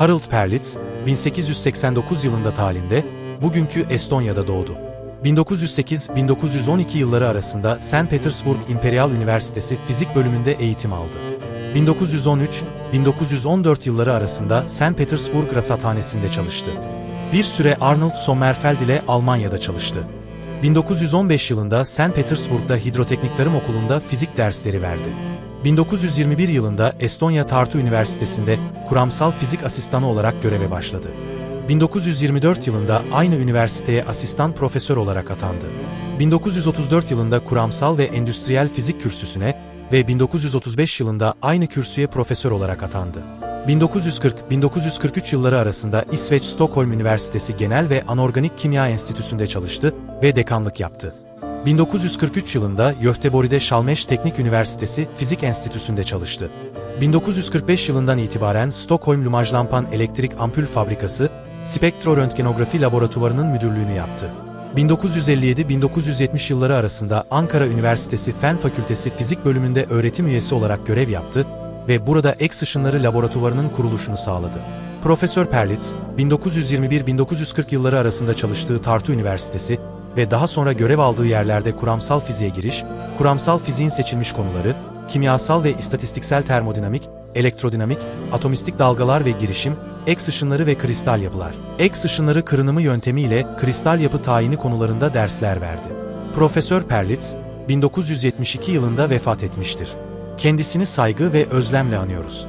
Harold Perlitz, 1889 yılında talinde, bugünkü Estonya'da doğdu. 1908-1912 yılları arasında St. Petersburg İmperial Üniversitesi Fizik bölümünde eğitim aldı. 1913-1914 yılları arasında St. Petersburg Rasathanesi'nde çalıştı. Bir süre Arnold Sommerfeld ile Almanya'da çalıştı. 1915 yılında St. Petersburg'da Hidroteknik Tarım Okulu'nda fizik dersleri verdi. 1921 yılında Estonya Tartu Üniversitesi'nde kuramsal fizik asistanı olarak göreve başladı. 1924 yılında aynı üniversiteye asistan profesör olarak atandı. 1934 yılında kuramsal ve endüstriyel fizik kürsüsüne ve 1935 yılında aynı kürsüye profesör olarak atandı. 1940-1943 yılları arasında İsveç Stockholm Üniversitesi Genel ve Anorganik Kimya Enstitüsü'nde çalıştı ve dekanlık yaptı. 1943 yılında Göteborg'de Chalmers Teknik Üniversitesi Fizik Enstitüsü'nde çalıştı. 1945 yılından itibaren Stockholm Lumajlampan Elektrik Ampul Fabrikası, Spektroröntgenografi Laboratuvarı'nın müdürlüğünü yaptı. 1957-1970 yılları arasında Ankara Üniversitesi Fen Fakültesi Fizik Bölümünde öğretim üyesi olarak görev yaptı ve burada X ışınları laboratuvarının kuruluşunu sağladı. Profesör Perlitz, 1921-1940 yılları arasında çalıştığı Tartu Üniversitesi ve daha sonra görev aldığı yerlerde kuramsal fiziğe giriş, kuramsal fiziğin seçilmiş konuları, kimyasal ve istatistiksel termodinamik, elektrodinamik, atomistik dalgalar ve girişim, X ışınları ve kristal yapılar, X ışınları kırınımı yöntemiyle kristal yapı tayini konularında dersler verdi. Profesör Perlitz, 1972 yılında vefat etmiştir. Kendisini saygı ve özlemle anıyoruz.